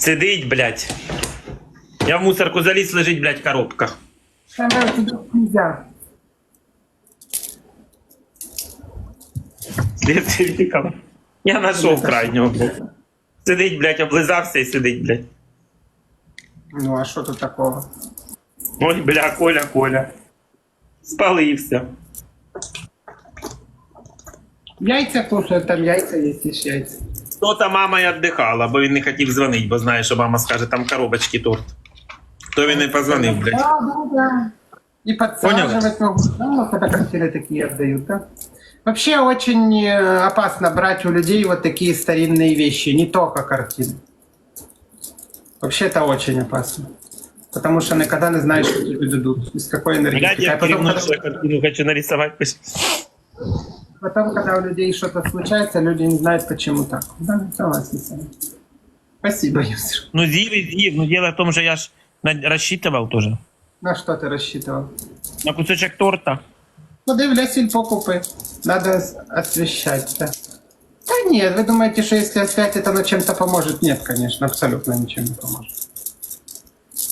Сидить, блядь. Я в мусорку заліз, лежить, блядь, коробка. Самое туда нельзя. Слідчий Я знайшов крайнього. блядь. Сидить, блядь, облизався і сидить, блядь. Ну а что тут такого? Ой, бля, Коля, Коля. Спалився. Яйца кушают, там яйца есть, ешь яйца. То та мама й віддихала, бо він не хотів дзвонити, бо знає, що мама скаже, там коробочки торт. То він не позвонив, блядь. Да, да, да. И подсаживать могут. Да, вот это картины такие отдают, да? Вообще очень э, опасно брать у людей вот такие старинные вещи, не только картины. Вообще это очень опасно. Потому что никогда не знаешь, что тебе дадут, из какой Блядь, энергетики. я А потом, керівну когда, картину хочу нарисувати. потом, когда у людей что-то случается, люди не знают, почему так. Да, согласен с вами. Спасибо, Юсир. Ну, з'їв і з'їв. Ну, дело в тому, що я ж на- розчитував теж. На что ты рассчитывал? На кусочок торта. Ну, для сельпо купи. Надо с- освещать, да. Да нет, вы думаете, что если освятить, оно чем-то поможет? Нет, конечно, абсолютно ничем не поможет.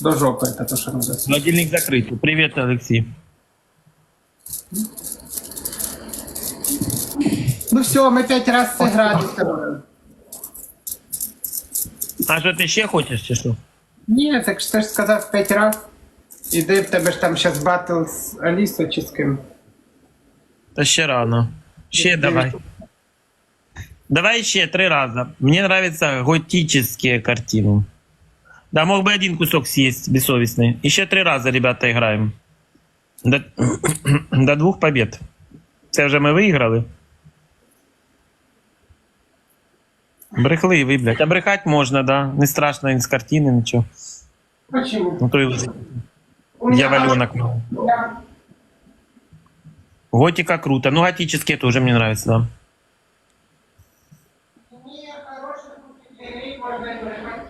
До жопы это то, что надо освещать. Холодильник закритий. Привіт, Олексій. Ну все, мы пять раз сыграли с тобой. А що ти ще хочеш, чи що? Ні, так що ти ж сказав п'ять раз. Іди, в тебе ж там зараз батл з Алісою чи з ким. Та ще рано. Ще давай. Давай ще три рази. Мені нравятся готические картины. Да, мог бы один кусок съесть, бессовестный. Еще три раза, ребята, играем. До, до двух побед. Це вже ми виграли. Брехливий, блядь. А брехать можна, да. Не страшно ні з картини, нічого. Почему? Ну то і У меня- дьяволенок. Я- Готика круто. Ну, готические тоже мне нравятся, да. Мне хороших людей можно играть.